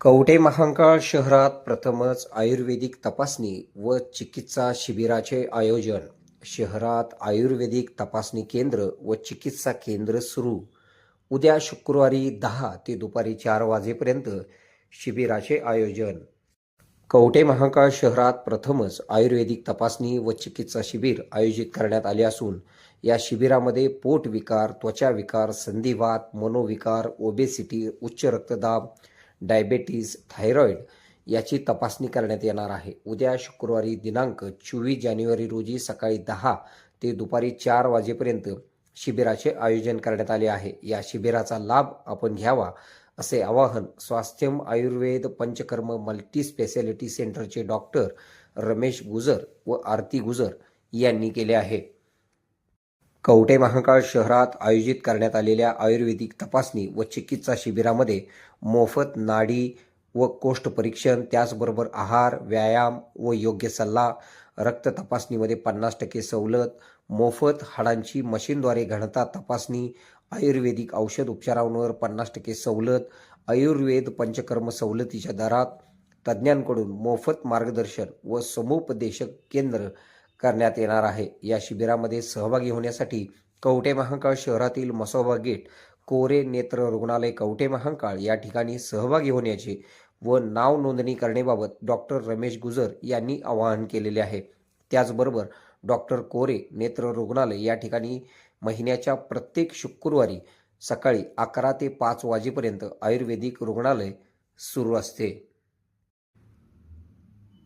कवठे महांकाळ शहरात प्रथमच आयुर्वेदिक तपासणी व चिकित्सा शिबिराचे आयोजन. शहरात आयुर्वेदिक तपासणी केंद्र व चिकित्सा केंद्र सुरू. उद्या शुक्रवारी दहा ते दुपारी चार वाजेपर्यंत शिबिराचे आयोजन. कवठे महांकाळ शहरात प्रथमच आयुर्वेदिक तपासणी व चिकित्सा शिबिर आयोजित करण्यात आले असून या शिबिरामध्ये पोट विकार त्वचा विकार संधिवात मनोविकार ओबेसिटी उच्च रक्तदाब डायबेटीस थायरॉईड याची तपासणी करण्यात येणार आहे. उद्या शुक्रवारी दिनांक चोवीस जानेवारी रोजी सकाळी दहा ते दुपारी चार वाजेपर्यंत शिबिराचे आयोजन करण्यात आले आहे. या शिबिराचा लाभ आपण घ्यावा असे आवाहन स्वास्थ्यम आयुर्वेद पंचकर्म मल्टी स्पेशालिटी सेंटरचे डॉक्टर रमेश गुजर व आरती गुजर यांनी केले आहे. कवटे महाकाळ शहरात आयोजित करण्यात आलेल्या आयुर्वेदिक तपासणी व चिकित्सा शिबिरामध्ये मोफत नाडी व कोष्ठ परीक्षण त्याचबरोबर आहार व्यायाम व योग्य सल्ला रक्त तपासणीमध्ये पन्नास टक्के सवलत मोफत हाडांची मशीनद्वारे घनता तपासणी आयुर्वेदिक औषध उपचारांवर पन्नास टक्के सवलत आयुर्वेद पंचकर्म सवलतीच्या दरात तज्ज्ञांकडून मोफत मार्गदर्शन व समुपदेशक केंद्र करण्यात येणार आहे. या शिबिरामध्ये सहभागी होण्यासाठी कवटे महांकाळ शहरातील मसोबा गेट कोरे नेत्र रुग्णालय कवटे महांकाळ या ठिकाणी सहभागी होण्याचे व नाव नोंदणी करण्याबाबत डॉक्टर रमेश गुजर यांनी आवाहन केलेले आहे. त्याचबरोबर डॉक्टर कोरे नेत्र रुग्णालय या ठिकाणी महिन्याच्या प्रत्येक शुक्रवारी सकाळी अकरा ते पाच वाजेपर्यंत आयुर्वेदिक रुग्णालय सुरू असते.